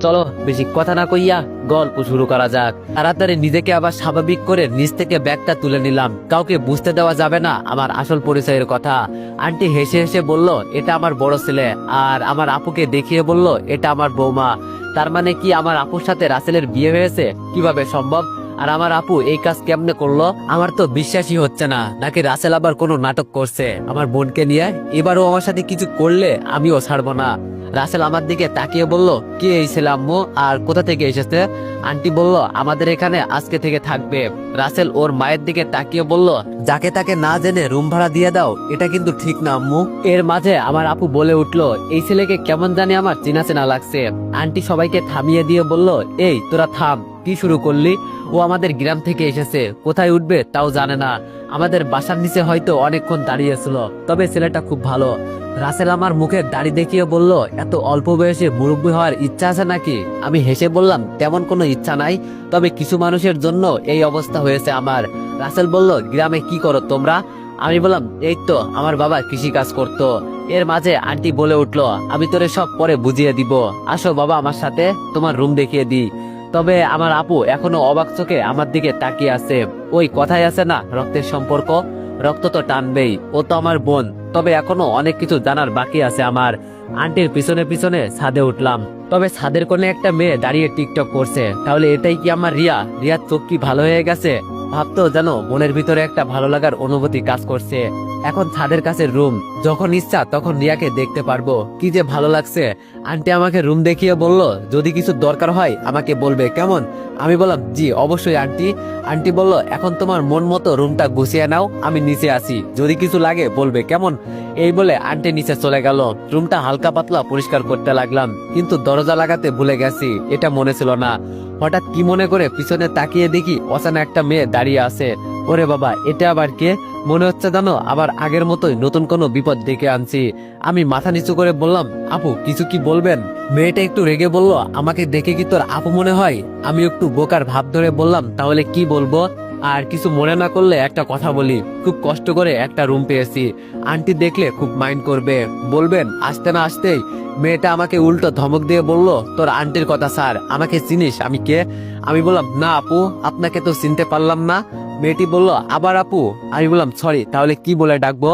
চলো, বেশি কথা না কইয়া গল্প শুরু করা যাক। তাড়াতাড়ি নিজেকে আবার স্বাভাবিক করে নিজ থেকে ব্যাগটা তুলে নিলাম। কাউকে বুঝতে দেওয়া যাবে না আমার আসল পরিচয়ের কথা। আন্টি হেসে হেসে বলল, এটা আমার বড় ছেলে। আর আমার আপুকে দেখিয়ে বলল, এটা আমার বৌমা। তার মানে কি আমার আপুর সাথে রাসেলের বিয়ে হয়েছে? কীভাবে সম্ভব? আর আমার আপু এই কাজ কেমনে করল? আমার তো বিশ্বাসই হচ্ছে না। নাকি রাসেল আবার কোনো নাটক করছে? আমার বোনকে নিয়ে এবারও আমার সাথে কিছু করলে আমিও ছাড়বো না। রাসেল আমার দিকে তাকিয়ে বলল, কে এই ছেলে আম্মু? আর কোথা থেকে এসেছে? আন্টি বলল, আমাদের এখানে আজকে থেকে থাকবে। রাসেল ওর মায়ের দিকে তাকিয়ে বলল, যাকে তাকে না জেনে রুম ভাড়া দিয়ে দাও, এটা কিন্তু ঠিক না আম্মু। এর মাঝে আমার আপু বলে উঠল, এই ছেলেকে কেমন জানি আমার চেনা চেনা লাগছে। আন্টি সবাইকে থামিয়ে দিয়ে বলল, এই, তোরা থাম। কি শুরু করলি? ও আমাদের গ্রাম থেকে এসেছে। কোথায় উঠবে তাও জানে না। আমাদের বাসার নিচে হয়তো অনেকক্ষণ দাঁড়িয়েছিল তবে ছেলেটা খুব ভালো। রাসেল আমার মুখে দাড়ি দেখিয়ে বলল, এত অল্প বয়সে মুরব্বী হওয়ার ইচ্ছা আছে নাকি? আমি হেসে বললাম, তেমন কোনো ইচ্ছা নাই, তবে কিছু মানুষের জন্য এই অবস্থা হয়েছে আমার। রাসেল বলল, গ্রামে কি করো তোমরা? আমি বললাম, এই তো, আমার বাবা কৃষি কাজ করতো। এর মাঝে আন্টি বলে উঠল, আমি তোরে সব পরে বুঝিয়ে দিব। আসো বাবা আমার সাথে, তোমার রুম দেখিয়ে দিই। তবে আমার আপু এখনও অবাক চোখে আমার দিকে তাকিয়ে আছে। ওই কথাই আছে না, রক্তের সম্পর্ক? রক্ত তো টানবেই, ও তো আমার বোন। তবে এখনও অনেক কিছু জানার বাকি আছে আমার। আন্টির পিছনে পিছনে ছাদে উঠলাম। তবে ছাদের কোণে একটা মেয়ে দাঁড়িয়ে টিকটক করছে। তাহলে এটাই কি আমার রিয়া? রিয়ার চোখ কি ভালো হয়ে গেছে? ভাবতো জানো মনের ভিতরে একটা ভালো লাগার অনুভূতি কাজ করছে। এখন ছাদের কাছে রুম। যখন ইচ্ছা, তখন রিয়াকে দেখতে পারব। কি যে ভালো লাগছে। আন্টি আমাকে রুম দেখিয়ে বলল, যদি কিছু দরকার হয়, আমাকে বলবে, কেমন? আমি বললাম, জি, অবশ্যই আন্টি। আন্টি বলল, এখন তোমার মন মতো রুমটা গুছিয়ে নাও, আমি নিচে আসি যদি কিছু লাগে, বলবে, কেমন? এই বলে আন্টি নিচে চলে গেল। রুমটা হালকা পাতলা পরিষ্কার করতে লাগলাম, কিন্তু দরজা লাগাতে ভুলে গেছি, এটা মনে ছিল না। হঠাৎ কি মনে করে পিছনে তাকিয়ে দেখি, অচানা একটা মেয়ে দাঁড়িয়ে আছে। ওরে বাবা, এটা আবার কে? মনে হচ্ছে জানো, আবার আগের মতোই নতুন কোনো বিপদ ডেকে আনছি। আমি মাথা নিচু করে বললাম, আপু, কিছু কি বলবেন? মেয়েটা একটু রেগে বলল, আমাকে দেখে কি তোর আপু মনে হয়? আমি একটু বোকার ভাব ধরে বললাম, তাহলে কি বলব? আর কিছু মনে না করলে একটা কথা বলি, খুব কষ্ট করে একটা রুম পেয়েছি। আন্টি দেখলে খুব মাইন্ড করবে, বলবেন, আসতে না আসতেই মেয়েটা আমাকে উল্টো ধমক দিয়ে বলল, তোর আন্টির কথা স্যার, আমাকে চিনিস, আমি কে? আমি বললাম, না আপু, আপনাকে তো চিনতে পারলাম না। মেয়েটি বলল, আবার আপু? আমি বললাম, সরি, তাহলে কি বলে ডাকবো?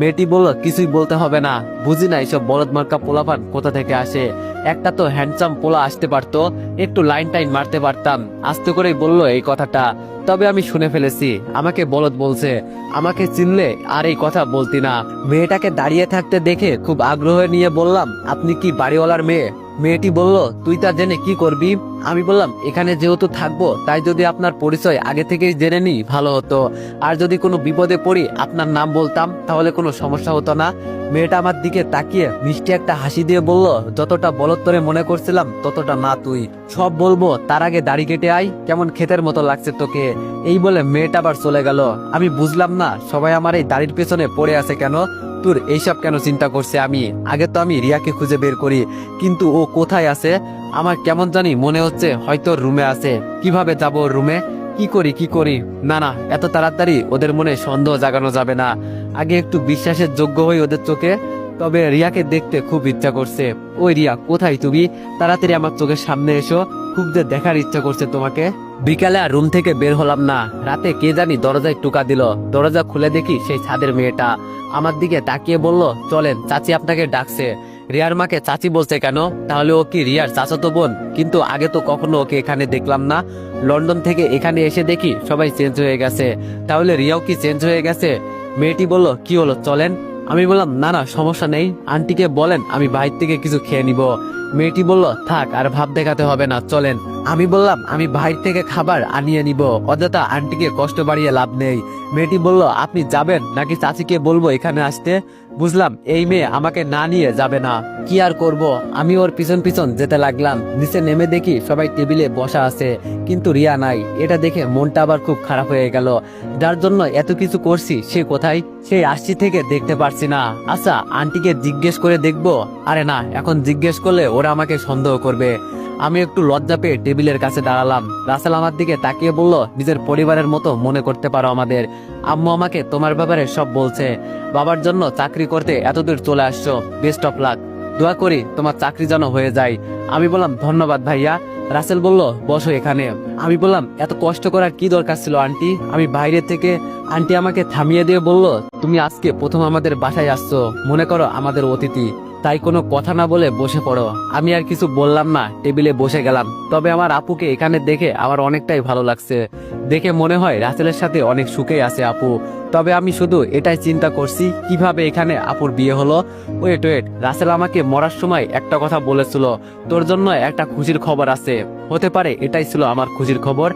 মেয়েটি বলল, কিছুই বলতে হবে না। বুঝি না এইসব বলদ মার্কা পোলাপান কোথা থেকে আসে? একটা তো হ্যান্ডসাম পোলা আসতে পারতো, একটু লাইন টাইন মারতে পারতাম। আস্তে করেই বলল এই কথাটা। তবে আমি শুনে ফেলেছি, আমাকে বলদ বলছে। আমাকে চিনলে আর এই কথা বলতি না। মেয়েটাকে দাঁড়িয়ে থাকতে দেখে খুব আগ্রহ নিয়ে বললাম, আপনি কি বাড়িওয়ালার মেয়ে? মেয়েটি বলল, তুই তা জেনে কি করবি? আমি বললাম, এখানে যেহেতু থাকব, তাই যদি আপনার পরিচয় আগে থেকেই জেনে নি, ভালো হতো। আর যদি কোনো বিপদে পড়ি, আপনার নাম বলতাম, তাহলে কোনো সমস্যা হতো না। মেয়েটা আমার দিকে তাকিয়ে মিষ্টি একটা হাসি দিয়ে বলল, যতটা বলত্তরে মনে করছিলাম, ততটা না তুই। সব বলব, তার আগে দাড়ি কেটে আই কেমন ক্ষেতের মতো লাগছে তোকে। এই বলে মেয়েটা আবার চলে গেল। আমি বুঝলাম না, সবাই আমার এই দাড়ির পেছনে পড়ে আছে কেন? তোর এইসব কেন চিন্তা করছে আমি? আগে তো আমি রিয়াকে খুঁজে বের করি, কিন্তু ও কোথায় আছে? আমার কেমন জানি মনে হচ্ছে হয়তো রুমে আছে। কীভাবে যাব রুমে? কি করি কি করি? না না, এত তাড়াতাড়ি ওদের মনে সন্দেহ জাগানো যাবে না। আগে একটু বিশ্বাসের যোগ্য হই ওদের চোখে, তবে রিয়াকে দেখতে খুব ইচ্ছা করছে। ওই রিয়া, কোথায় তুমি? তাড়াতাড়ি আমার চোখের সামনে এসো, খুব যে দেখার ইচ্ছা করছে তোমাকে। বিকালে আর রুম থেকে বের হলাম না। রাতে কে জানি দরজায় টুকা দিল। দরজা খুলে দেখি সেই ছাদের মেয়েটা। আমার দিকে তাকিয়ে বলল, চলেন, চাচি আপনাকে ডাকছে। রিয়ার মাকে চাচি বলছে কেন? তাহলে ও কি রিয়ার চাচাতো বোন? কিন্তু আগে তো কখনো ওকে এখানে দেখলাম না। লন্ডন থেকে এখানে এসে দেখি সবাই চেঞ্জ হয়ে গেছে। তাহলে রিয়াও কি চেঞ্জ হয়ে গেছে? মেয়েটি বলল, কি হলো? চলেন। আমি বললাম, না না, সমস্যা নেই। আন্টিকে বলেন, আমি বাইর থেকে কিছু খেয়ে নিব। মেয়েটি বলল, থাক, আর ভাব দেখাতে হবে না, চলেন। আমি বললাম, আমি বাইর থেকে খাবার আনিয়ে নিব। অযথা আন্টিকে কষ্ট বাড়িয়ে লাভ নেই। মেয়েটি বলল, আপনি যাবেন? নাকি চাচিকে বলব এখানে আসতে? বুঝলাম, এই মেয়ে আমাকে না নিয়ে যাবে না। কি আর করব? আমি ওর পিছন পিছন যেতে লাগলাম। নিচে নেমে দেখি সবাই টেবিলে বসা আছে, কিন্তু রিয়া নাই। এটা দেখে মনটা আবার খুব খারাপ হয়ে গেল। যার জন্য এত কিছু করছি, সে কোথায়? সেই আসছি থেকে দেখতে পারছি না। আচ্ছা আন্টিকে জিজ্ঞেস করে দেখব? আরে না, এখন জিজ্ঞেস করলে ওরা আমাকে সন্দেহ করবে। আমি একটু লজ্জা পেয়ে টেবিলের কাছে দাঁড়ালাম। রাসেল আমার দিকে তাকিয়ে বলল, নিজের পরিবারের মতো মনে করতে পারো আমাদের। আম্মু আমাকে তোমার ব্যাপারে সব বলছে। বাবার জন্য চাকরি করতে এতদূর চলে আসছো। বেস্ট অফ লাক দোয়া করি তোমার চাকরি যেন হয়ে যায়। আমি বললাম, ধন্যবাদ ভাইয়া। রাসেল বলল, বসো এখানে। আমি বললাম, এত কষ্ট করার কি দরকার ছিল, আন্টি? আমি বাইরে থেকে আন্টি আমাকে থামিয়ে দিয়ে বলল, তুমি আজকে প্রথম আমাদের বাসায় আসছো। মনে করো আমাদের অতিথি। তাই কোনো কথা না বলে বসে পড়ো। আমি আর কিছু বললাম না, টেবিলে বসে গেলাম। তবে আমার আপুকে এখানে দেখে আমার অনেকটাই ভালো লাগছে। দেখে মনে হয় রাসেলের সাথে অনেক সুখে আছে আপু। তবে আমি শুধু এটাই চিন্তা করছি, কীভাবে এখানে আপুর বিয়ে হলো? ওয়েট ওয়েট, রাসেল আমাকে মরার সময় একটা কথা বলেছিল। তোর জন্য একটা খুশির খবর আছে। হতে পারে এটাই ছিল আমার খুশির খবর।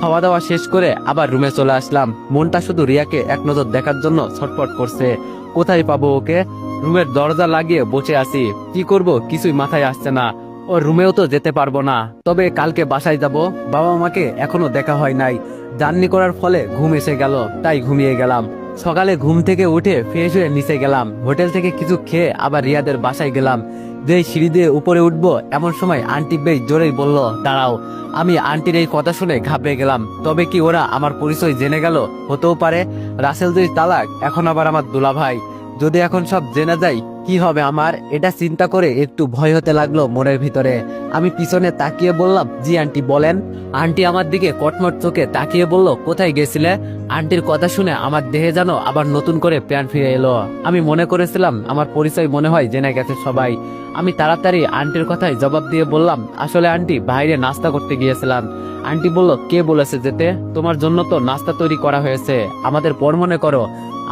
খাওয়া দাওয়া শেষ করে আবার রুমে চলে আসলাম। মনটা শুধু রিয়াকে এক নজর দেখার জন্য ছটফট করছে। কোথায় পাবো ওকে? রুমের দরজা লাগিয়ে বসে আছি। কি করব কিছুই মাথায় আসছে না। ও রুমেও তো যেতে পারব না। তবে কালকে বাসায় যাব। বাবা মাকে এখনও দেখা হয় নাই। জার্নি করার ফলে ঘুম এসে গেল, তাই ঘুমিয়ে গেলাম। সকালে ঘুম থেকে উঠে ফ্রেশ হয়ে নিচে গেলাম। হোটেল থেকে কিছু খেয়ে আবার রিয়াদের বাসায় গেলাম। যেই সিঁড়ি দিয়ে উপরে উঠবো, এমন সময় আন্টি বেশ জোরেই বলল, দাঁড়াও। আমি আন্টির এই কথা শুনে ঘাবড়ে গেলাম। তবে কি ওরা আমার পরিচয় জেনে গেল? হতেও পারে। রাসেল দুই তালাক, এখন আবার আমার দুলা ভাই যদি এখন সব জেনে যাই, কি হবে আমার? এটা চিন্তা করে একটু ভয় হতে লাগল মনের ভিতরে। আমি পিছনে তাকিয়ে বললাম, জি, আন্টি, বলেন। আন্টি আমার দিকে কটমট চোখে তাকিয়ে বলল, কোথায় গেছিলে? আন্টির কথা শুনে আমার দেহে যেন আবার নতুন করে প্যান ফিরে এলো। আমি মনে করেছিলাম, আমার পরিচয় মনে হয় জেনে গেছে সবাই। আমি তাড়াতাড়ি আন্টির কথায় জবাব দিয়ে বললাম, আসলে আন্টি, বাইরে নাস্তা করতে গিয়েছিলাম। আন্টি বলল, কে বলেছে যেতে? তোমার জন্য তো নাস্তা তৈরি করা হয়েছে। আমাদের পর মনে করো।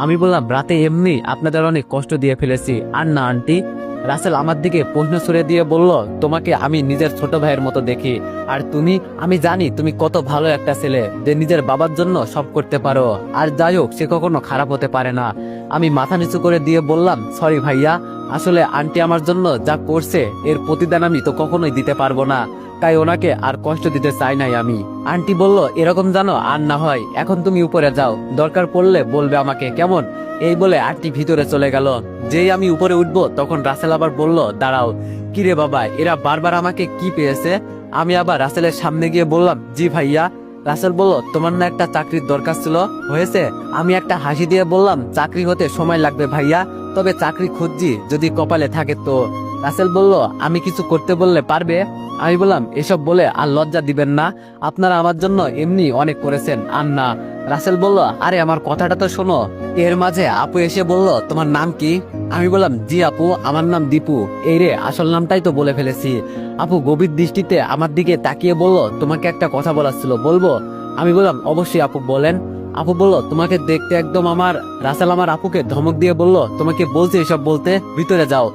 আমি বললাম, রাতে এমনি আপনাদের অনেক কষ্ট দিয়ে ফেলেছি। আর না, আন্টি। রাসেল আমার দিকে প্রশ্ন ছুড়ে দিয়ে বলল, তোমাকে আমি নিজের ছোট ভাইয়ের মতো দেখি। আর তুমি, আমি জানি তুমি কত ভালো একটা ছেলে, যে নিজের বাবার জন্য সব করতে পারো। আর যাই হোক, সে কখনো খারাপ হতে পারে না। আমি মাথা নিচু করে দিয়ে বললাম, সরি ভাইয়া আসলে আন্টি আমার জন্য যা করছে, এর প্রতিদান আমি তো কখনোই দিতে পারব না। তাই ওনাকে আর কষ্ট দিতে চাই নাই আমি। আন্টি বলল, এরকম জানো, আর না হয়। এখন তুমি উপরে যাও। দরকার পড়লে বলবে আমাকে, কেমন? এই বলে আন্টি ভিতরে চলে গেল। যেই আমি উপরে উঠবো, তখন রাসেল আবার বলল, দাঁড়াও। কিরে বাবা, এরা বারবার আমাকে কি পেয়েছে? আমি আবার রাসেলের সামনে গিয়ে বললাম, জি ভাইয়া। রাসেল বলল, তোমার না একটা চাকরির দরকার ছিল? হয়েছে? আমি একটা হাসি দিয়ে বললাম, চাকরি হতে সময় লাগবে ভাইয়া। তবে চাকরি খুঁজছি, যদি কপালে থাকে তো। রাসেল বলল, আমি কিছু করতে বললে পারবে? আমি বললাম, এসব বলে আর লজ্জা দিবেন না। আপনারা আমার জন্য এমনি অনেক করেছেন, আর না। রাসেল বলল, আরে, আমার কথাটা তো শোনো। এর মাঝে আপু এসে বলল, তোমার নাম কি? আমি বললাম, জি আপু, আমার নাম দীপু। এই রে, আসল নামটাই তো বলে ফেলেছি। আপু গভীর দৃষ্টিতে আমার দিকে তাকিয়ে বলল, তোমাকে একটা কথা বলার ছিল, বলব? আমি বললাম, অবশ্যই আপু, বলেন। আপু বলল, তোমাকে দেখতে একদম আমার, রাসেল আমার আপুকে ধমক দিয়ে বলল, তোমাকে বলছে এসব বলতে, ভিতরে যাও।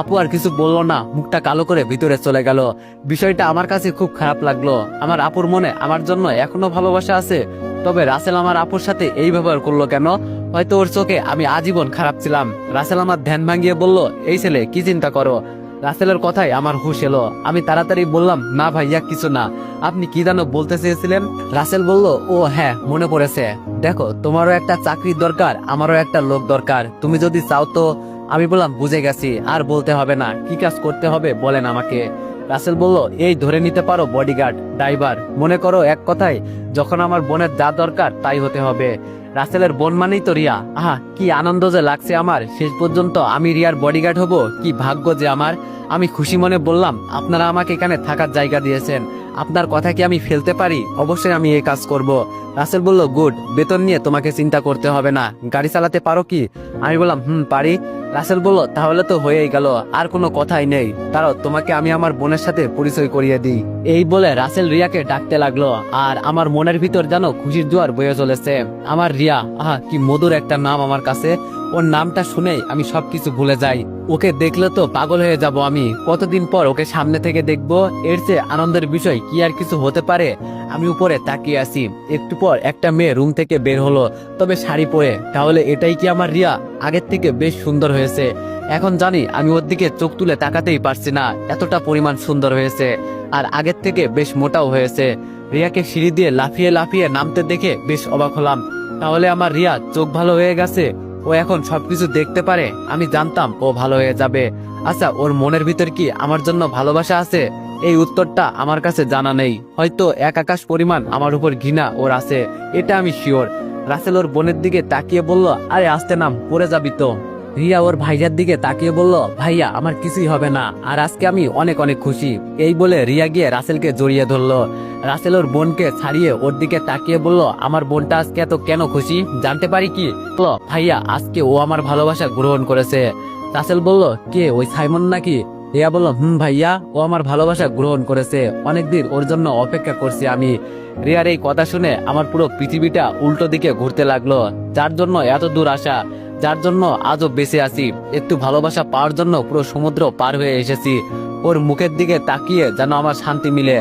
আপু আর কিছু বলল না, মুখটা কালো করে ভিতরে চলে গেল। বিষয়টা আমার কাছে খুব খারাপ লাগল। আমার আপুর মনে আমার জন্য এখনও ভালোবাসা আছে, তবে রাসেল আমার আপুর সাথে এই ব্যবহার করল কেন? হয়তো ওর চোখে আমি আজীবন খারাপ ছিলাম। রাসেল আমার ধ্যান ভাঙিয়ে বলল, এই ছেলে, কি চিন্তা করো? রাসেলের কথাই আমার হুশ এলো। আমি তাড়াতাড়ি বললাম, না ভাইয়া, কিছু না। আপনি কি জানো বলতে চেয়েছিলেন? রাসেল বলল, ও হ্যাঁ মনে পড়েছে। দেখো, তোমারও একটা চাকরির দরকার, আমারও একটা লোক দরকার। তুমি যদি চাও তো আমি বললাম, বুঝে গেছি, আর বলতে হবে না। কি কাজ করতে হবে, বলেন আমাকে। রাসেল বলল, এই ধরে নিতে পারো বডিগার্ড ড্রাইভার মনে করো এক কথায়, যখন আমার বোনের যা দরকার, তাই হতে হবে। রাসেলের বোন মানেই তো রিয়া। আহা, কি আনন্দ যে লাগছে আমার। শেষ পর্যন্ত আমি রিয়ার বডিগার্ড হব। কি ভাগ্য যে আমার। আমি খুশি মনে বললাম, আপনারা আমাকে এখানে থাকার জায়গা দিয়েছেন। আপনার কথা কি আমি ফেলতে পারি? অবশ্যই আমি এই কাজ করব। রাসেল বলল, গুড, বেতন নিয়ে তোমাকে চিন্তা করতে হবে না। গাড়ি চালাতে পারো কি? আমি বললাম, হুম, পারি। রাসেল বলল, তাহলে তো হয়েই গেল, আর কোনো কথাই নেই। তারও তোমাকে আমি আমার বোনের সাথে পরিচয় করিয়ে দিই। এই বলে রাসেল রিয়াকে ডাকতে লাগল, আর আমার মনের ভিতর যেন খুশির জোয়ার বয়ে চলেছে। আমার রিয়া, আহা, কি মধুর একটা নাম আমার কাছে। ওর নামটা শুনেই আমি সবকিছু ভুলে যাই। ওকে দেখলে তো পাগল হয়ে যাব আমি। কতদিন পর ওকে সামনে থেকে দেখব? এর চেয়ে আনন্দের বিষয় কি আর কিছু হতে পারে? আমি উপরে তাকিয়ে আছি। একটু পর একটা মেয়ে রুম থেকে বের হলো। তবে শাড়ি পরে। তাহলে এটাই কি আমার রিয়া? আগের থেকে বেশ সুন্দর হয়েছে। এখন জানি আমি ওর দিকে চোখ তুলে তাকাতেই পারছি না। এতটা পরিমাণ সুন্দর হয়েছে। আর আগের থেকে বেশ মোটাও হয়েছে। রিয়াকে সিঁড়ি দিয়ে লাফিয়ে লাফিয়ে নামতে দেখে বেশ অবাক হলাম। তাহলে আমার রিয়া চোখ ভালো হয়ে গেছে? ও এখন সবকিছু দেখতে পারে, আমি জানতাম ও ভালো হয়ে যাবে। আচ্ছা ওর মনের ভিতর কি আমার জন্য ভালোবাসা আছে? এই উত্তরটা আমার কাছে জানা নেই। হয়তো এক আকাশ পরিমাণ আমার উপর ঘৃণা ওর আছে, এটা আমি শিওর রাসেল ওর বোনের দিকে তাকিয়ে বলল, আরে, আসতে নাম, পড়ে যাবি তো। রিয়া ওর ভাইজার দিকে তাকিয়ে বলল, ভাইয়া, আমার কিছুই হবে না। আর আজকে আমি অনেক অনেক খুশি। এই বলে রিয়া গিয়ে রাসেলকে জড়িয়ে ধরলো। রাসেল ওর বোনকে ছাড়িয়ে ওর দিকে তাকিয়ে বলল, আমার বোনটা আজকে এত কেন খুশি? জানতে পারি কি? ভাইয়া, আজকে ও আমার ভালোবাসা গ্রহণ করেছে। রাসেল বলল, কে, ওই সাইমন নাকি? রিয়া বলল, হুম, ভাইয়া, ও আমার ভালোবাসা গ্রহণ করেছে। অনেকদিন ওর জন্য অপেক্ষা করছি আমি। রিয়ার এই কথা শুনে আমার পুরো পৃথিবীটা উল্টো দিকে ঘুরতে লাগল, যার জন্য এত দূর আসা। যার জন্য আজও বেঁচে আছি। একটু ভালোবাসা পাওয়ার জন্য পুরো সমুদ্র পার হয়ে এসেছি। ওর মুখের দিকে তাকিয়ে যেন আমার শান্তি মিলে।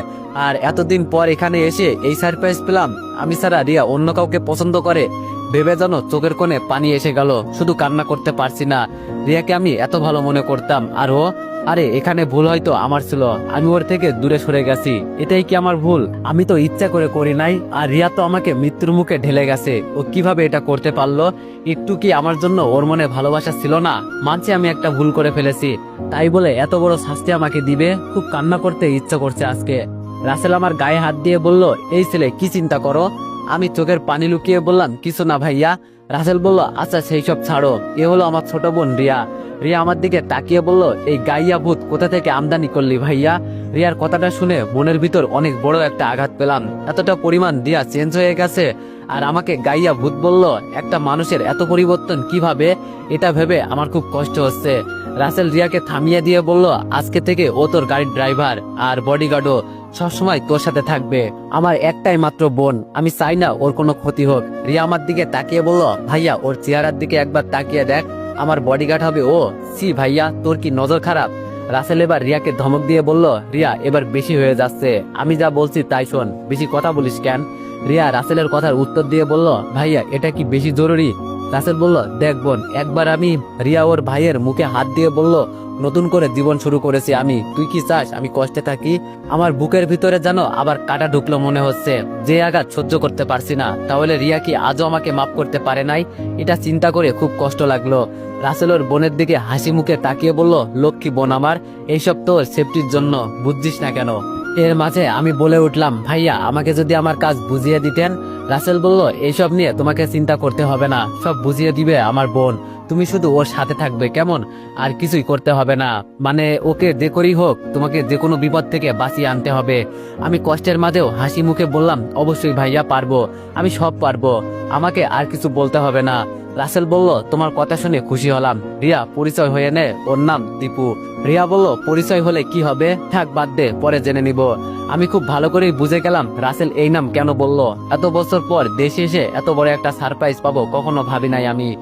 আর এতদিন পর এখানে এসে এই সারপ্রাইজ পেলাম। আমি সারা রিয়া অন্য কাউকে পছন্দ করে। ভেবে যেন চোখের কোণে পানি এসে গেল। শুধু কান্না করতে পারছি না। রিয়াকে আমি এত ভালো মনে করতাম। আর ও আরে, এখানে ভুল হয়তো আমার ছিল। আমি ওর থেকে দূরে সরে গেছি। এটাই কি আমার ভুল? আমি তো ইচ্ছা করে করি নাই, আর রিয়া তো আমাকে মৃত্যুর মুখে ঢেলে গেছে। ও কীভাবে এটা করতে পারল? একটু কি আমার জন্য ওর মনে ভালোবাসা ছিল না? মানছি আমি একটা ভুল করে ফেলেছি। তাই বলে এত বড় শাস্তি আমাকে দিবে? খুব কান্না করতে ইচ্ছা করছে আজকে। রাসেল আমার গায়ে হাত দিয়ে বলল, এই ছেলে, কি চিন্তা করো? আমি চোখের পানি লুকিয়ে বললাম, কিছু না ভাইয়া। রাসেল বলল আচ্ছা সেই সব ছাড়ো। এ হলো আমার ছোট বোন রিয়া। রিয়া আমার দিকে তাকিয়ে বলল, এই গাইয়া ভূত, কোথা থেকে আমদানি করলি ভাইয়া? রিয়ার কথাটা শুনে মনের ভিতর অনেক বড় একটা আঘাত পেলাম। এতটা পরিমাণ রিয়া চেঞ্জ হয়ে গেছে আর আমাকে গাইয়া ভূত বলল, একটা মানুষের এত পরিবর্তন কীভাবে? এটা ভেবে আমার খুব কষ্ট হচ্ছে। রাসেল রিয়াকে থামিয়ে দিয়ে বলল, আজকে থেকে ও তোর গাড়ির ড্রাইভার আর বডিগার্ডও সবসময় তোর সাথে থাকবে। আমার একটাই মাত্র বোন, আমি চাই না ওর কোনো ক্ষতি হোক। রিয়া আমার দিকে তাকিয়ে বলল, ভাইয়া, ওর চেহারার দিকে একবার তাকিয়ে দেখ। আমার বডিগার্ড হবে ও। সি ভাইয়া, তোর কি নজর খারাপ? রাসেল এবার রিয়াকে ধমক দিয়ে বলল, রিয়া, এবার বেশি হয়ে যাচ্ছে। আমি যা বলছি তাই শোন। বেশি কথা বলিস কেন? রিয়া রাসেলের কথার উত্তর দিয়ে বলল, ভাইয়া, এটা কি বেশি জরুরি? রাসেল বলল, দেখ বোন, একবার আমি রিয়া ওর ভাইয়ের মুখে হাত দিয়ে বলল, নতুন করে জীবন শুরু করেছি আমি। তুই কি চাস, আমি কষ্টে থাকি? আমার বুকের ভিতরে যেন আবার কাটা ঢুকলো মনে হচ্ছে। যে আঘাত সহ্য করতে পারছি না। তাহলে রিয়া কি আজও আমাকে মাফ করতে পারে নাই? এটা চিন্তা করে খুব কষ্ট লাগল। রাসেল ওর বোনের দিকে হাসি মুখে তাকিয়ে বলল, লক্ষ্মী বোন আমার, এইসব তোর সেফটির জন্য, বুঝছিস না কেন? এর মাঝে আমি বলে উঠলাম, ভাইয়া, আমাকে যদি আমার কাজ বুঝিয়ে দিতেন রাসেল বলল, এইসব নিয়ে তোমাকে চিন্তা করতে হবে না। সব বুঝিয়ে দিবে আমার বোন। তুমি শুধু ওর সাথে থাকবে, কেমন? আর কিছুই করতে হবে না। মানে ওকে যে করেই হোক, তোমাকে যে কোনো বিপদ থেকে বাঁচিয়ে আনতে হবে। আমি কষ্টের মাঝেও হাসি মুখে বললাম, অবশ্যই ভাইয়া, পারব। আমি সব পারব। আমাকে আর কিছু বলতে হবে না। রাসেল বলল, তোমার কথা শুনে খুশি হলাম। রিয়া, পরিচয় হয়ে নে। ওর নাম দীপু। রিয়া বলল, পরিচয় হলে কি হবে? থাক, বাদ দে, পরে জেনে নিব। আমি খুব ভালো করেই বুঝে গেলাম রাসেল এই নাম কেন বলল। এত বছর পর দেশে এসে এত বড় একটা সারপ্রাইজ পাবো, কখনো ভাবি নাই আমি।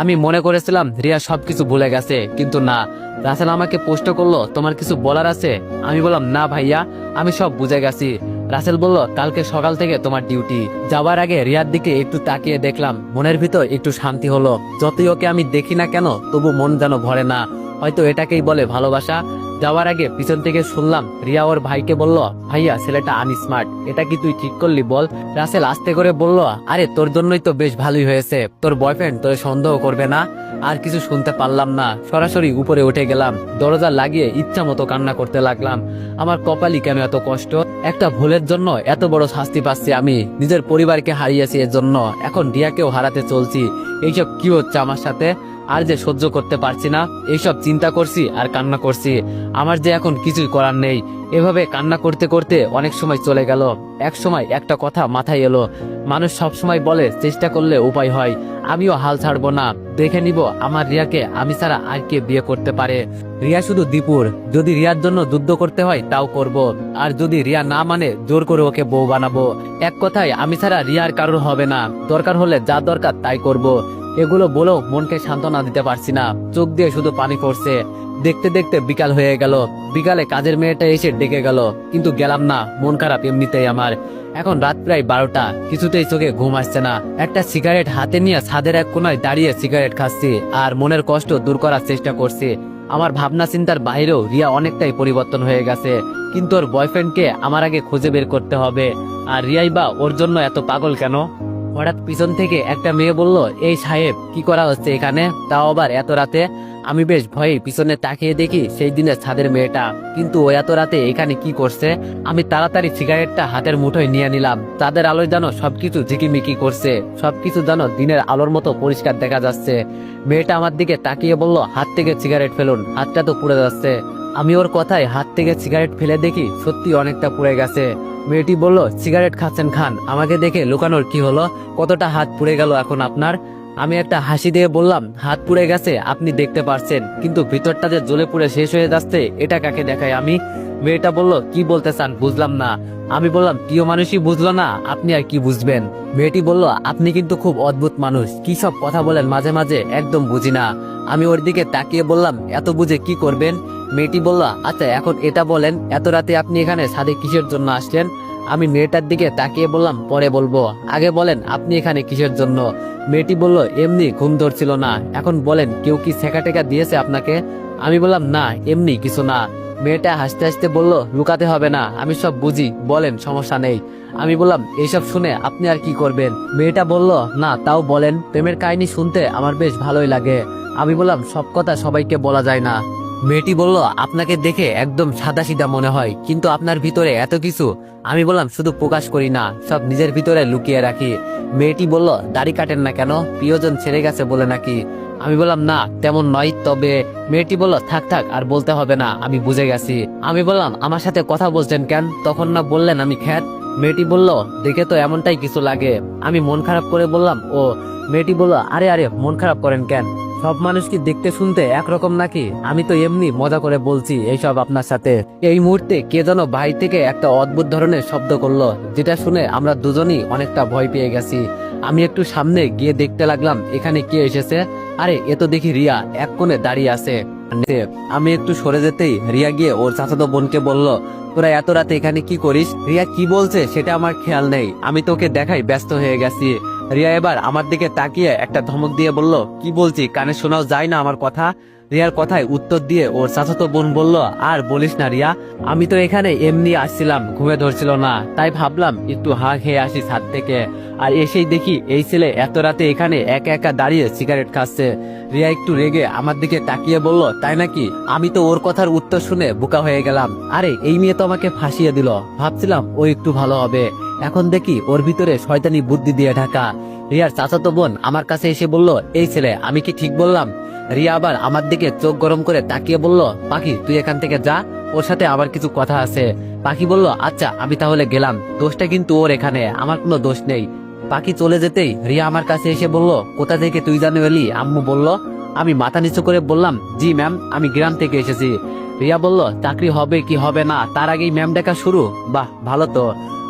আমি মনে করেছিলাম রিয়া সবকিছু ভুলে গেছে, কিন্তু না। রাসেল আমাকে পোস্ট করল, তোমার কিছু বলার আছে? আমি বললাম, না ভাইয়া, আমি সব বুঝে গেছি। রাসেল বলল, কালকে সকাল থেকে তোমার ডিউটি। যাওয়ার আগে রিয়ার দিকে একটু তাকিয়ে দেখলাম, মনের ভিতর একটু শান্তি হলো। যতই ওকে আমি দেখি না কেন, তবু মন যেন ভরে না। হয়তো এটাকেই বলে ভালোবাসা যাওয়ার আগে পিছন থেকে শুনলাম, রিয়া ওর ভাইকে বলল, ভাইয়া, ছেলেটা আনস্মার্ট। এটা কি তুই ঠিক করলি বল? রাসেল আস্তে করে বলল, আরে, তোর জন্যই তো বেশ ভালোই হয়েছে। তোর বয়ফ্রেন্ড তোর সন্দেহ করবে না। আর কিছু শুনতে পারলাম না। সরাসরি উপরে উঠে গেলাম। দরজা লাগিয়ে ইচ্ছা মতো কান্না করতে লাগলাম। আমার কপালই কেন এত কষ্ট? একটা ভুলের জন্য এত বড় শাস্তি পাচ্ছি আমি। নিজের পরিবারকে হারিয়েছি এর জন্য। এখন রিয়াকেও হারাতে চলছি। এইসব কি হচ্ছে আমার সাথে? আর যে সহ্য করতে পারছি না, এইসব চিন্তা করছি আর কান্না করছি। আমার যে এখন কিছুই করার নেই এভাবে কান্না করতে করতে অনেক সময় চলে গেল। এক সময় একটা কথা মাথায় এলো। মানুষ সব সময় বলে, চেষ্টা করলে উপায় হয়। আমিও হাল ছাড়বো না। দেখে নিব আমার রিয়াকে আমি ছাড়া আর কে বিয়ে করতে পারে। রিয়া শুধু দীপুর। যদি রিয়ার জন্য যুদ্ধ করতে হয়, তাও করব। আর যদি রিয়া না মানে জোর করে ওকে বউ বানাবো। এক কথায়, আমি ছাড়া রিয়ার কারোর হবে না। দরকার হলে যা দরকার তাই করব। এগুলো বলেও মনকে সান্ত্বনা দিতে পারছি না। চোখ দিয়ে শুধু পানি পড়ছে। দেখতে দেখতে বিকাল হয়ে গেল। বিকালে কাজের মেয়েটা এসে ডেকে গেল। কিন্তু গেলাম না, মন খারাপ এমনিতেই আমার। এখন রাত প্রায় বারোটা, কিছুতেই চোখে ঘুম আসছে না। একটা সিগারেট হাতে নিয়ে ছাদের এক কোনায় দাঁড়িয়ে সিগারেট খাচ্ছি আর মনের কষ্ট দূর করার চেষ্টা করছি। আমার ভাবনা চিন্তার বাইরেও রিয়া অনেকটাই পরিবর্তন হয়ে গেছে। কিন্তু ওর বয়ফ্রেন্ডকে আমার আগে খুঁজে বের করতে হবে। আর রিয়াই বা ওর জন্য এত পাগল কেন? হঠাৎ পিছন থেকে একটা মেয়ে বলল, এই সাহেব, কি করা হচ্ছে এখানে? তাও আবার এত রাতে? আমি বেশ ভয়ে পিছনে তাকিয়ে দেখি সেই দিনের ছাদের মেয়েটা। কিন্তু ও এত রাতে এখানে কি করছে? আমি তাড়াতাড়ি সিগারেটটা হাতের মুঠোয় নিয়ে নিলাম। তাদের আলোয় যেন সবকিছু ঝিকিমিকি করছে। সবকিছু যেন দিনের আলোর মতো পরিষ্কার দেখা যাচ্ছে। মেয়েটা আমার দিকে তাকিয়ে বলল, হাত থেকে সিগারেট ফেলুন, হাতটা তো পুড়ে যাচ্ছে। আমি ওর কথায় হাত থেকে সিগারেট ফেলে দেখি সত্যি অনেকটা পুড়ে গেছে। মেয়েটি বলল, সিগারেট খাচ্ছেন খান, আমাকে দেখে লুকানোর কি হলো? কতটা হাত পুড়ে গেল এখন আপনার? আমি একটা হাসি দিয়ে বললাম, হাত পুড়ে গেছে, আপনি দেখতে পারছেন। কিন্তু ভিতরটা যে জ্বলে পুড়ে শেষ হয়ে যাচ্ছে, এটা কাকে দেখাই আমি মেয়েটা বলল, কি বলতে চান? বুঝলাম না। আমি বললাম, প্রিয় মানুষই বুঝলো না, আপনি আর কি বুঝবেন? মেয়েটি বলল, আপনি কিন্তু খুব অদ্ভুত মানুষ, কি সব কথা বলেন মাঝে মাঝে, একদম বুঝি না। আমি ওর দিকে তাকিয়ে বললাম, এত বুঝে কি করবেন? মেয়েটি বলল আচ্ছা এখন এটা বলেন, এত রাতে আপনি এখানে সাদে কিসের জন্য আসলেন? আমি মেয়েটার দিকে তাকিয়ে বললাম, পরে বলব। আগে বলেন, আপনি এখানে কিসের জন্য? মেয়েটি বলল, এমনি ঘুম ধরছিল না। এখন বলেন, কেউ কি ছেঁকা টেকা দিয়েছে আপনাকে? আমি বললাম, না, এমনি কিছু না। মেয়েটা হাসতে হাসতে বলল, লুকাতে হবে না, আমি সব বুঝি। বলেন, সমস্যা নেই। আমি বললাম, এইসব শুনে আপনি আর কি করবেন? মেয়েটা বলল, না, তাও বলেন। প্রেমের কাহিনী শুনতে আমার বেশ ভালোই লাগে। আমি বললাম, সব কথা সবাইকে বলা যায় না। মেয়েটি বলল, আপনাকে দেখে একদম সাদা সিধা মনে হয়, কিন্তু আপনার ভিতরে এত কিছু, আমি বললাম, শুধু প্রকাশ করি না, সব নিজের ভিতরে লুকিয়ে রাখি। মেয়েটি বলল, দাড়ি কাটেন না কেন? প্রিয়জন ছেড়ে গেছে বলে নাকি? আমি বললাম, না, তেমন নয়, তবে মেয়েটি বলল, থাক থাক, আর বলতে হবে না, আমি বুঝে গেছি। আমি বললাম, আমার সাথে কথা বলছেন কেন? তখন না বললেন আমি খ্যাত? মেয়েটি বলল, দেখে তো এমনটাই কিছু লাগে। আমি মন খারাপ করে বললাম, ও মেয়েটি বলল, আরে আরে, মন খারাপ করেন কেন? সব মানুষ কি দেখতে শুনতে একরকম নাকি? আমি তো এমনি মজা করে বলছি এইসব আপনার সাথে। এই মুহূর্তে কে যেন ভাই থেকে একটা অদ্ভুত ধরনের শব্দ করল, যেটা শুনে আমরা দুজনই অনেকটা ভয় পেয়ে গেছি। আমি একটু সামনে গিয়ে দেখতে লাগলাম, এখানে কে এসেছে? আরে, এ তো দেখি রিয়া, এক কোণে দাঁড়িয়ে আছে। আমি একটু সরে যেতেই রিয়া গিয়ে ওর চাচাতো বোনকে বলল, তোরা এত রাতে এখানে কি করিস? রিয়া কি বলছে সেটা আমার খেয়াল নেই। আমি তোকে দেখাই ব্যস্ত হয়ে গেছি। রিয়া এবার আমার দিকে তাকিয়ে একটা ধমক দিয়ে বলল, কি বলছি, কানে শোনাও যায় না আমার কথা? রিয়ার কথায় উত্তর দিয়ে ওর চাচাতো বোন বলল, আর বলিস না রিয়া, আমি তো এখানে এমনি আসছিলাম, ঘুমে ধরছিল না, তাই ভাবলাম একটু হা খেয়ে আসি ছাদ থেকে। আর এসেই দেখি এই ছেলে এত রাতে এখানে একা একা দাঁড়িয়ে সিগারেট খাচ্ছে। রিয়া একটু রেগে আমার দিকে তাকিয়ে বলল, তাই নাকি? আমি তো ওর কথার উত্তর শুনে বোকা হয়ে গেলাম। আরে, এই মেয়ে তো আমাকে ফাঁসিয়ে দিল। ভাবছিলাম ও একটু ভালো হবে। এখন দেখি ওর ভিতরে শয়তানি বুদ্ধি দিয়ে ঢাকা। রিয়ার চাচাতো বোন আমার কাছে এসে বলল, এই ছেলে, আমি কি ঠিক বললাম? রিয়া আবার আমার দিকে চোখ গরম করে তাকিয়ে বলল, পাখি, তুই এখান থেকে যা, ওর সাথে আবার কিছু কথা আছে। পাখি বলল আচ্ছা আমি তাহলে গেলাম। দোষটা কিন্তু ওর এখানে, আমার কোনো দোষ নেই। পাখি চলে যেতেই রিয়া আমার কাছে এসে বলল, কোথা থেকে তুই জানো এলি? আম্মু বলল, আমি মাথা নিচু করে বললাম, জি ম্যাম, আমি গ্রাম থেকে এসেছি। রিয়া বলল, চাকরি হবে কি হবে না? তার আগেই ম্যাম দেখা শুরু? বাহ, ভালো তো।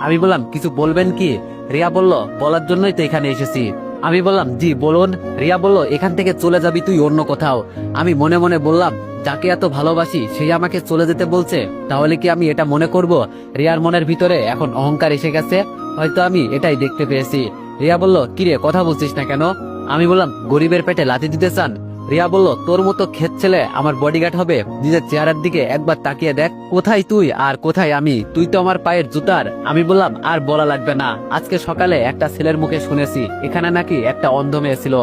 আমি বললাম, কিছু বলবেন কি? রিয়া বলল, বলার জন্যই তো এখানে এসেছি। আমি বললাম, জি, বলুন। রিয়া বলল, এখান থেকে চলে যাবি তুই অন্য কোথাও। আমি মনে মনে বললাম, যাকে এত ভালোবাসি সেই আমাকে চলে যেতে বলছে। তাহলে কি আমি এটা মনে করব? রিয়ার মনের ভিতরে এখন অহংকার এসে গেছে। হয়তো আমি এটাই দেখতে পেয়েছি। রিয়া বলল, কিরে, কথা বলছিস না কেন? আমি বললাম, গরিবের পেটে লাথি দিতে চান? রিয়া বলল, তোর মতো ক্ষেত ছেলে আমার বডিগার্ড হবে। নিজের চেহারার দিকে একবার তাকিয়ে দেখ, কোথায় তুই আর কোথায় আমি? তুই তো আমার পায়ের জুতার। আমি বললাম, আর বলা লাগবে না। আজকে সকালে একটা ছেলের মুখে শুনেছি, এখানে নাকি একটা অন্ধ মেয়ে ছিল।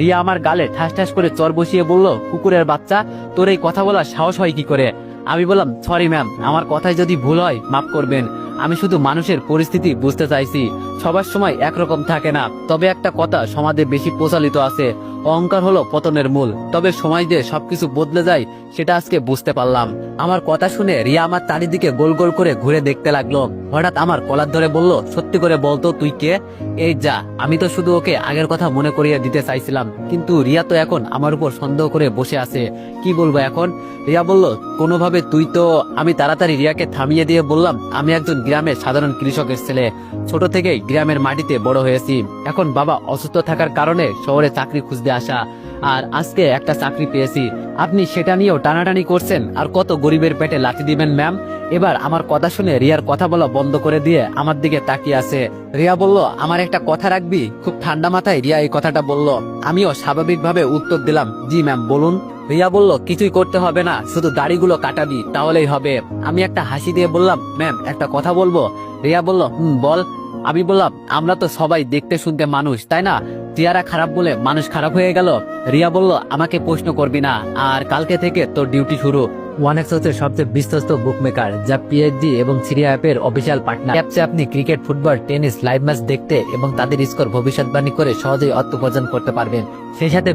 রিয়া আমার গালে ঠাস ঠাস করে চর বসিয়ে বলল, কুকুরের বাচ্চা, তোর এই কথা বলার সাহস হয় কি করে? আমি বললাম সরি ম্যাম আমার কথায় যদি ভুল হয়, মাফ করবেন। আমি শুধু মানুষের পরিস্থিতি বুঝতে চাইছি। সবার সময় একরকম থাকে না। তবে একটা কথা, সমাজে বেশি প্রচলিত আছে। অহংকার হলো পতনের মূল। তবে সময় দিয়ে সবকিছু বদলে যায়, সেটা আজকে বুঝতে পারলাম। আমার কথা শুনে রিয়া আমার চারিদিকে গোল গোল করে ঘুরে দেখতে লাগল। হঠাৎ আমার কলার ধরে বলল, সত্যি করে বলতো তুই কে? এই যা, আমি তো শুধু ওকে আগের কথা মনে করিয়ে দিতে চাইছিলাম। কিন্তু রিয়া তো এখন আমার উপর সন্দেহ করে বসে আছে। কি বলব এখন? রিয়া বলল, কোনোভাবে তুই তো, আমি তাড়াতাড়ি রিয়াকে থামিয়ে দিয়ে বললাম, আমি একজন গ্রামের সাধারণ কৃষকের ছেলে। ছোট থেকেই গ্রামের মাটিতে বড় হয়েছি। এখন বাবা অসুস্থ থাকার কারণে শহরে চাকরি খুঁজতে আসা। আর আজকে একটা চাকরি পেয়েছি। আপনি সেটা নিয়েও টানাটানি করছেন। আর কত গরিবের পেটে লাথি দিবেন, ম্যাম? এবার আমার কথা শুনে রিয়ার কথা বলা বন্ধ করে দিয়ে আমার দিকে তাকিয়ে আছে। রিয়া বলল, আমার একটা কথা রাখবি? খুব ঠান্ডা মাথায় রিয়া এই কথাটা বলল। আমিও স্বাভাবিকভাবে উত্তর দিলাম, জি, ম্যাম, বলুন। রিয়া বলল, কিছুই করতে হবে না, শুধু দাড়িগুলো কাটাবি, তাহলেই হবে। আমি একটা হাসি দিয়ে বললাম, ম্যাম, একটা কথা বলব? রিয়া বলল, হুম, বল। আমি বললাম, আমরা তো সবাই দেখতে শুনতে মানুষ, তাই না? চেহারা খারাপ বলে মানুষ খারাপ হয়ে গেল। রিয়া বলল, আমাকে প্রশ্ন করবি না, আর কালকে থেকে তোর ডিউটি শুরু। ওয়ানেক্স টেনিস লাইভ ম্যাচ দেখতে এবং তাদের ভবিষ্যৎবাণী করে সহজেই অর্থ উপার্জন করতে পারবেন। সেই সাথে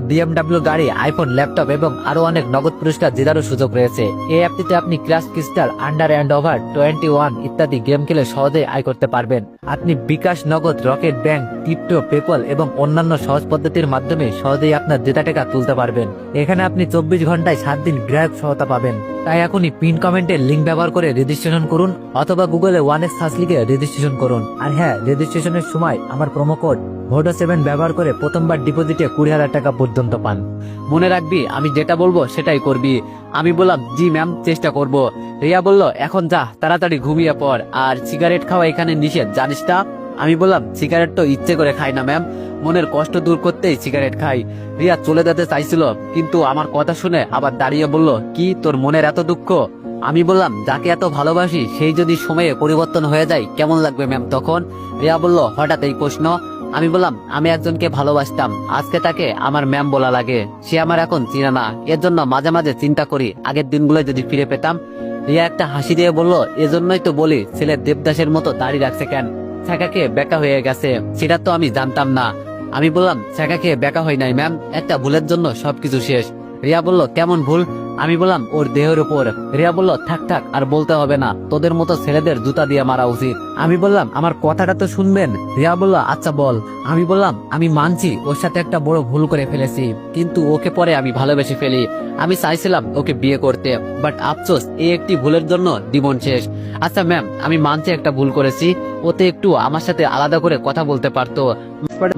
গাড়ি আইফোন ল্যাপটপ এবং আরও অনেক নগদ পুরস্কার সুযোগ রয়েছে। এই অ্যাপটিতে আপনি crash crystal under and over twenty one ইত্যাদি গেম খেলে সহজেই আয় করতে পারবেন। আপনি বিকাশ নগদ, রকেট ব্যাংক টিপটো পেপল এবং অন্যান্য সহজ পদ্ধতির মাধ্যমে সহজেই আপনার জেতা টাকা তুলতে পারবেন। এখানে আপনি চব্বিশ ঘন্টায় সাত দিন গ্রাহক সহায়তা পাবেন। তাই এখনই পিন কমেন্টের লিঙ্ক ব্যবহার করে রেজিস্ট্রেশন করুন অথবা গুগলে ওয়ান এস সার্চ লিখে রেজিস্ট্রেশন করুন। আর হ্যাঁ রেজিস্ট্রেশনের সময় আমার প্রোমো কোড ভোটো সেভেন ব্যবহার করে প্রথমবার ডিপোজিটে কুড়ি হাজার টাকা পর্যন্ত পান। মনে রাখবি, আমি যেটা বলব সেটাই করবি। আমি বললাম, জি ম্যাম চেষ্টা করব। রিয়া বলল, এখন যা, তাড়াতাড়ি ঘুমিয়ে পড়। আর সিগারেট খাওয়া এখানে নিষেধ, জানিস না আমি বললাম সিগারেট তো ইচ্ছে করে খাই না ম্যাম মনের কষ্ট দূর করতেই সিগারেট খাই। রিয়া চলে যেতে চাইছিল, কিন্তু আমার কথা শুনে আবার দাঁড়িয়ে বলল, কি তোর মনের এত দুঃখ? আমি বললাম, যাকে এত ভালোবাসি, সেই যদি সময়ে পরিবর্তন হয়ে যায়, কেমন লাগবে ম্যাম তখন? রিয়া বলল, হঠাৎ এই প্রশ্ন। আমি বললাম, আমি একজনকে ভালোবাসতাম। আজকে তাকে আমার ম্যাম বলা লাগে। সে আমার এখন চিনা না। এর জন্য মাঝে মাঝে চিন্তা করি, আগের দিনগুলো যদি ফিরে পেতাম। রিয়া একটা হাসি দিয়ে বলল, এজন্যই তো বলি, ছেলে দেবদাসের মতো দাড়ি রাখছে কেন? ছাকাকে বেকা হয়ে গেছে। সেটা তো আমি জানতাম না। আমি বললাম, ছাকাকে বেকা হয় নাই, ম্যাম। একটা ভুলের জন্য সবকিছু শেষ। রিয়া বলল, কেমন ভুল? আমি বললাম, ওর দেহের উপর। রিয়া বলল, থাক থাক, আর বলতে হবে না। তোদের মতো ছেলেদের জুতা দিয়ে মারা উচিত। আমি বললাম, আমার কথাটা তো শুনবেন? রিয়া বলল আচ্ছা বল। আমি বললাম, আমি মানছি, ওর সাথে একটা বড় ভুল করে ফেলেছি, কিন্তু ওকে পরে আমি ভালোবেসে ফেলি। আমি চাইছিলাম ওকে বিয়ে করতে, বাট আফসোস এই একটি ভুলের জন্য জীবন শেষ। আচ্ছা ম্যাম, আমি মানছি একটা ভুল করেছি ওতে একটু আমার সাথে আলাদা করে কথা বলতে পারতো।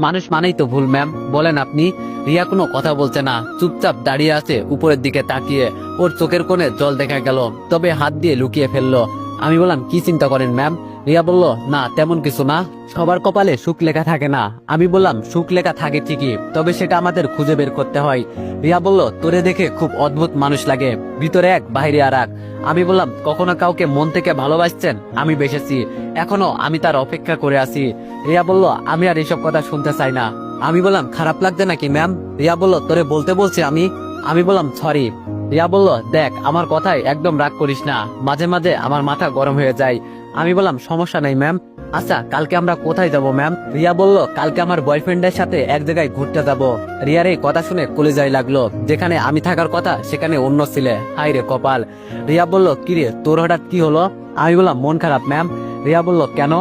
মানুষ মানেই তো ভুল, ম্যাম। বলেন আপনি। রিয়া কোনো কথা বলছে না, চুপচাপ দাঁড়িয়ে আছে উপরের দিকে তাকিয়ে। ওর চোখের কোণে জল দেখা গেল, তবে হাত দিয়ে লুকিয়ে ফেলল। আমি বললাম, কি চিন্তা করেন, ম্যাম? রিয়া বলল, না, তেমন কিছু না। সবার কপালে সুখ লেখা থাকে না। আমি বললাম, সুখ লেখা থাকে ঠিকই, তবে সেটা আমাদের খুঁজে বের করতে হয়। রিয়া বলল, তোরে দেখে খুব অদ্ভুত মানুষ লাগে, ভিতরে এক বাহিরে আর এক। আমি বললাম, কখনো কাউকে মন থেকে ভালোবাসছেন? আমি বেসেছি, এখনও আমি তার অপেক্ষা করে আছি। রিয়া বলল, আমি আর এসব কথা শুনতে চাই না। আমি বললাম, খারাপ লাগছে নাকি, ম্যাম? রিয়া বলল, তোরে বলতে বলছি আমি। আমি বললাম, সরি। রিয়া বলল, দেখ, আমার কথায় একদম রাগ করিস না। মাঝে মাঝে আমার মাথা গরম হয়ে যায়। আমি বললাম, সমস্যা নেই ম্যাম আচ্ছা কালকে আমরা কোথায় যাব ম্যাম রিয়া বলল, কালকে আমার বয়ফ্রেন্ডের সাথে এক জায়গায় ঘুরতে যাব। রিয়ার এই কথা শুনে কলেজায় লাগল, যেখানে আমি থাকার কথা সেখানে অন্য ছিলে। হাই রে কপাল। রিয়া বলল, কিরে, তোর হঠাৎ কি হলো? আমি বললাম, মন খারাপ ম্যাম রিয়া বলল, কেন?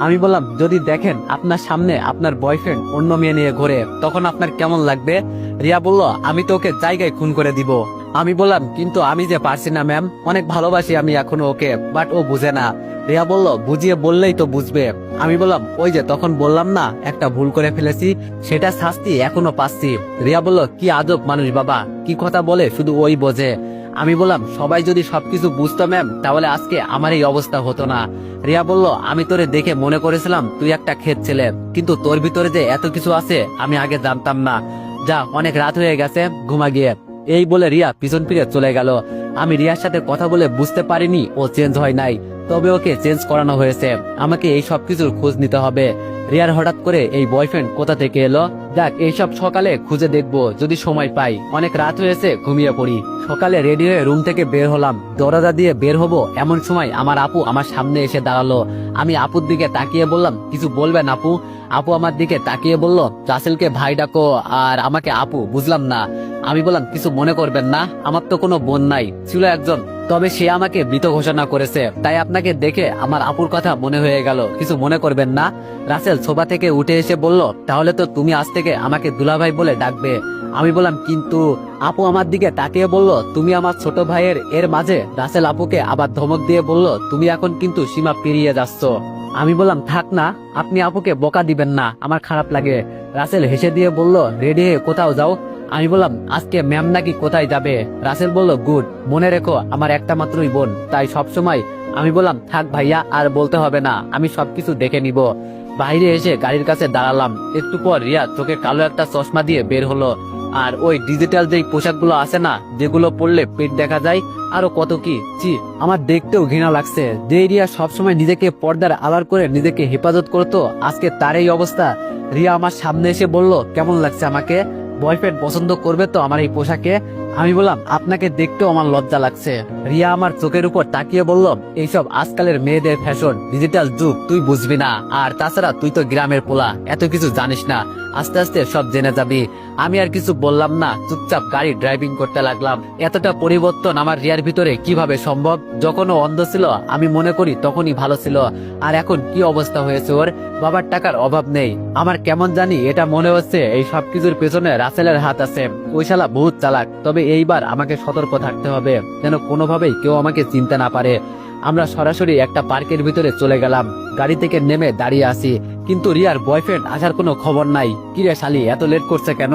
আমি বললাম, যদি দেখেন আপনার সামনে আপনার বয়ফ্রেন্ড অন্য মেয়ে নিয়ে ঘোরে, তখন আপনার কেমন লাগবে? রিয়া বলল, আমি তো ওকে জায়গায় খুন করে দিব। আমি বললাম, কিন্তু আমি যে পারছি না ম্যাম অনেক ভালোবাসি আমি এখনও ওকে বাট ও বুঝে না। রিয়া বলল, বুঝিয়ে বললেই তো বুঝবে। আমি বললাম, ওই যে তখন বললাম না, একটা ভুল করে ফেলেছি, সেটা শাস্তি এখনও পাচ্ছি। রিয়া বলল, কি আজব মানুষ বাবা, কি কথা বলে শুধু ওই বোঝে। আমি বললাম, সবাই যদি সবকিছু বুঝতো ম্যাম তাহলে আজকে আমার এই অবস্থা হতো না। রিয়া বলল, আমি তোরে দেখে মনে করেছিলাম তুই একটা ক্ষেত ছেলে, কিন্তু তোর ভিতরে যে এত কিছু আছে, আমি আগে জানতাম না। যা, অনেক রাত হয়ে গেছে, ঘুমা গিয়ে। এই বলে রিয়া পিছন ফিরে চলে গেল। আমি রিয়ার সাথে কথা বলে বুঝতে পারিনি, ও চেঞ্জ হয় নাই। তবে ওকে চেঞ্জ করানো হয়েছে। আমাকে এই সব কিছুর খোঁজ নিতে হবে। রিয়ার হঠাৎ করে এই বয়ফ্রেন্ড কোথা থেকে এলো? যাক, এইসব সকালে খুঁজে দেখব, যদি সময় পাই। অনেক রাত হয়েছে, ঘুমিয়ে পড়ি। সকালে রেডি হয়ে রুম থেকে বের হলাম। দরজা দিয়ে বের হব এমন সময় আমার আপু আমার সামনে এসে দাঁড়াল। আমি আপুর দিকে তাকিয়ে বললাম, কিছু বলবেন আপু? আপু আমার দিকে তাকিয়ে বলল, রাসেলকে ভাই ডাকো, আর আমাকে আপু, বুঝলাম না। আমি বললাম, কিছু মনে করবেন না, আমার তো কোনো বোন নাই, ছিল একজন, তবে সে আমাকে মৃত ঘোষণা করেছে, তাই আপনাকে দেখে আমার আপুর কথা মনে হয়ে গেল, কিছু মনে করবেন না। রাসেল সোফা থেকে উঠে এসে বলল, তাহলে তো তুমি আজ থেকে আমাকে দুলাভাই বলে ডাকবে। আমি বললাম, কিন্তু আপু আমার দিকে তাকিয়ে বলল, তুমি আমার ছোট ভাইয়ের, এর মাঝে? রাসেল আপুকে আবার ধমক দিয়ে বলল, তুমি এখন কিন্তু সীমা পেরিয়ে যাচ্ছ। আমি বললাম, থাক না, আপনি আপুকে বোকা দিবেন না, আমার খারাপ লাগে। রাসেল হেসে দিয়ে বলল, রেডি হয়ে কোথাও যাও। আমি বললাম, আজকে ম্যাম নাকি কোথায় যাবে? রাসেল বলল, গুড, মনে রেখো, আমার একটা মাত্রই বোন, তাই সব সময় আমি বললাম, থাক ভাইয়া, আর বলতে হবে না, আমি সবকিছু দেখে নিব। বাইরে এসে গাড়ির কাছে দাঁড়ালাম। একটু পর রিয়া চোখে কালো একটা চশমা দিয়ে বের হলো। আর ওই ডিজিটাল যেই পোশাকগুলো আছে না, যেগুলো পরলে পেট দেখা যায়, আরও কত কি চি আমার দেখতেও ঘৃণা লাগছে। যে রিয়া সবসময় নিজেকে পর্দার আলার করে নিজেকে হেফাজত করতো, আজকে তার এই অবস্থা। রিয়া আমার সামনে এসে বলল, কেমন লাগছে আমাকে? বয়ফ্রেন্ড পছন্দ করবে তো আমার এই পোশাকে? আমি বললাম, আপনাকে দেখতেও আমার লজ্জা লাগছে। রিয়া আমার চোখের উপর তাকিয়ে বলল, এইসব আজকালের মেয়েদের ফ্যাশন ডিজিটাল যুগ, তুই বুঝবি না। আর তাছাড়া তুই তো গ্রামের পোলা, এত কিছু জানিস না। আস্তে আস্তে সব জেনে যাবি। আমি আর কিছু বললাম না, চুপচাপ গাড়ি ড্রাইভিং করতে লাগলাম। এতটা পরিবর্তন আমার রিয়ার ভিতরে কীভাবে সম্ভব? যখন ও অন্ধ ছিল, আমি মনে করি তখনই ভালো ছিল। আর এখন কি অবস্থা হয়েছে ওর? বাবার টাকার অভাব নেই। আমার কেমন জানি এটা মনে হচ্ছে এই সব কিছুর পেছনে রাসেলের হাত আছে। ওই শালা বহুত চালাক। তবে এইবার আমাকে সতর্ক থাকতে হবে। যেন কোনোভাবেই কেউ আমাকে চিনতে না পারে। আমরা সরাসরি একটা পার্কের ভিতরে চলে গেলাম। গাড়ি থেকে নেমে দাঁড়িয়ে আসি কিন্তু রিয়ার বয়ফ্রেন্ড আসার কোনো খবর নাই। কিরে শালি, এত লেট করছে কেন?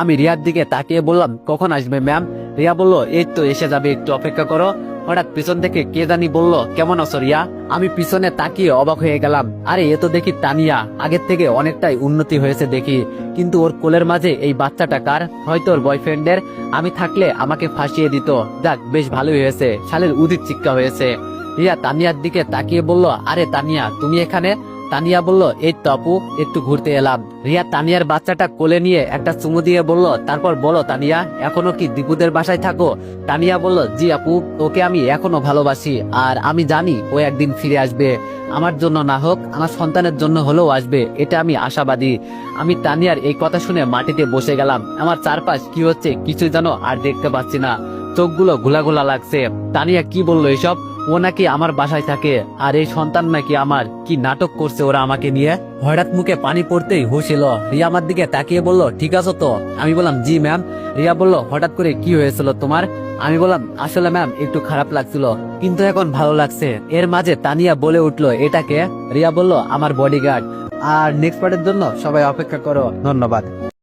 আমি রিয়ার দিকে তাকিয়ে বললাম, কখন আসবে ম্যাম রিয়া বলল, এই তো এসে যাবে, একটু অপেক্ষা করো। হঠাৎ পিছন থেকে কে জানি বলল, কেমন আছো রিয়া? আমি পিছনে তাকিয়ে অবাক হয়ে গেলাম। আরে, এ তো দেখি তানিয়া, আগের থেকে অনেকটাই উন্নতি হয়েছে দেখি। কিন্তু ওর কোলের মাঝে এই বাচ্চাটা কার? হয়তো ওর বয়ফ্রেন্ডের আমি থাকলে আমাকে ফাঁসিয়ে দিত। যাক, বেশ ভালোই হয়েছে। শালের উদিত চিক্কা হয়েছে। রিয়া তানিয়ার দিকে তাকিয়ে বলল, আরে তানিয়া, তুমি এখানে? তানিয়া বলল, এই তো আপু, একটু ঘুরতে এলাম। রিয়া তানিয়ার বাচ্চাটা কোলে নিয়ে একটা চুমু দিয়ে বলল, তারপর বলো তানিয়া, এখনও কি দীপুদের বাসায় থাকো? তানিয়া বলল, জি আপু, ওকে আমি এখনও ভালোবাসি, আর আমি জানি ও একদিন ফিরে আসবে। আমার জন্য না হোক, আমার সন্তানের জন্য হলেও আসবে, এটা আমি আশাবাদী। আমি তানিয়ার এই কথা শুনে মাটিতে বসে গেলাম। আমার চারপাশ কি হচ্ছে কিছু যেন আর দেখতে পাচ্ছি না। চোখগুলো ঘোলা লাগছে। তানিয়া কি বলল এসব? ও নাকি আমার বাসায় থাকে, আর এই সন্তান নাকি আমার। কি নাটক করছে ওরা আমাকে নিয়ে? হঠাৎ মুখে পানি পড়তেই হুশিল রিয়া আমার দিকে তাকিয়ে বলল, ঠিক আছে তো? আমি বললাম, জি, ম্যাম। রিয়া বলল, হঠাৎ করে কি হয়েছিল তোমার? আমি বললাম, আসলে ম্যাম, একটু খারাপ লাগছিল, কিন্তু এখন ভালো লাগছে। এর মাঝে তানিয়া বলে উঠল এটাকে রিয়া বলল, আমার বডিগার্ড আর নেক্সট পার্টের জন্য সবাই অপেক্ষা করো। ধন্যবাদ।